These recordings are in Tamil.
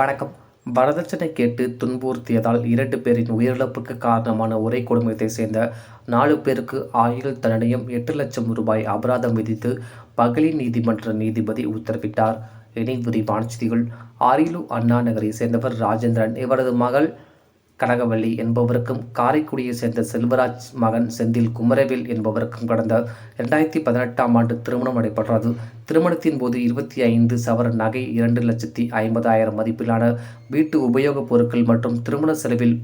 வணக்கம். வரதட்சணை கேட்டு துன்புறுத்தியதால் இரண்டு பேரின் உயிரிழப்புக்கு காரணமான ஒரே குடும்பத்தை சேர்ந்த நாலு பேருக்கு ஆயுள் தண்டனையும் எட்டு லட்சம் ரூபாய் அபராதம் விதித்து பகலி நீதிமன்ற நீதிபதி உத்தரவிட்டார். இனி விரிவான செய்திகள். அரியலூர் அண்ணா நகரை சேர்ந்தவர் ராஜேந்திரன் இவரது மகள் கனகவள்ளி என்பவருக்கும் காரைக்குடியை சேர்ந்த செல்வராஜ் மகன் செந்தில் குமரவேல் என்பவருக்கும் கடந்த இரண்டாயிரத்தி பதினெட்டாம் ஆண்டு திருமணம் நடைபெற்றது. திருமணத்தின் போது இருபத்தி ஐந்து சவர நகை இரண்டு லட்சத்தி ஐம்பதாயிரம் மதிப்பிலான வீட்டு உபயோகப் பொருட்கள் மற்றும் திருமண செலவில்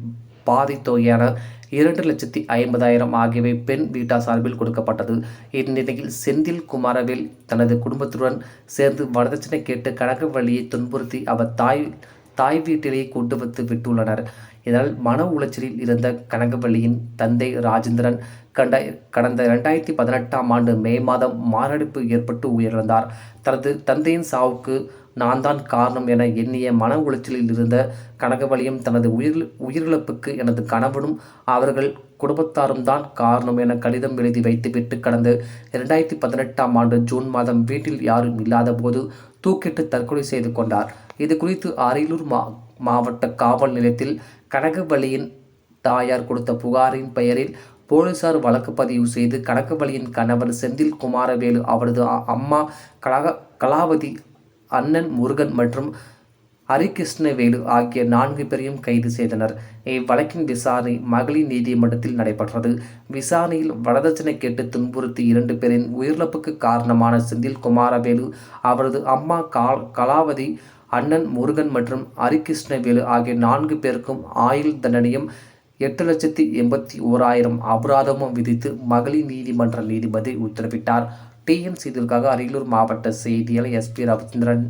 பாதி தொகையான இரண்டு லட்சத்தி ஐம்பதாயிரம் ஆகியவை பெண் வீட்டா சார்பில் கொடுக்கப்பட்டது. இந்நிலையில் செந்தில் குமாரவேல் தனது குடும்பத்துடன் சேர்ந்து வரதட்சணை கேட்டு கனகவள்ளியை துன்புறுத்தி அவர் தாய் தாய் வீட்டிலேயே கொண்டு வந்து விட்டுள்ளனர். இதனால் மன உளைச்சலில் இருந்த கனகவள்ளியின் தந்தை ராஜேந்திரன் கண்ட கடந்த ரெண்டாயிரத்தி பதினெட்டாம் ஆண்டு மே மாதம் மாரடைப்பு ஏற்பட்டு உயிரிழந்தார். தனது தந்தையின் சாவுக்கு நான் தான் காரணம் என எண்ணிய மன உளைச்சலில் இருந்த கனகவலியும் தனது உயிர் உயிரிழப்புக்கு எனது கணவனும் அவர்கள் குடும்பத்தாரும் தான் காரணம் என கடிதம் எழுதி வைத்துவிட்டு கடந்த இரண்டாயிரத்தி பதினெட்டாம் ஆண்டு ஜூன் மாதம் வீட்டில் யாரும் இல்லாத போது தூக்கிட்டு தற்கொலை செய்து கொண்டார். இது குறித்து அரியலூர் மா மாவட்ட காவல் நிலையத்தில் கனகவலியின் தாயார் கொடுத்த புகாரின் பெயரில் போலீசார் வழக்கு பதிவு செய்து கனகவளியின் கணவர் செந்தில் குமாரவேலு அவரது அம்மா கலக கலாவதி அண்ணன் முருகன் மற்றும் ஹரிகிருஷ்ணவேலு ஆகிய நான்கு பேரையும் கைது செய்தனர். இவ்வழக்கின் விசாரணை மகளிர் நீதிமன்றத்தில் நடைபெற்றது. விசாரணையில் வரதட்சணை கேட்டு துன்புறுத்தி இரண்டு பேரின் உயிரிழப்புக்கு காரணமான செந்தில் குமாரவேலு அவரது அம்மா கலாவதி அண்ணன் முருகன் மற்றும் ஹரிகிருஷ்ணவேலு ஆகிய நான்கு பேருக்கும் ஆயுள் தண்டனையும் எட்டு லட்சத்தி எண்பத்தி ஓராயிரம் அபராதமும் விதித்து மகளிர் நீதிமன்ற நீதிபதி உத்தரவிட்டார். டிஎன் செய்திகளுக்காக அரியலூர் மாவட்ட செய்தியாளர் எஸ்பி ரவிச்சந்திரன்.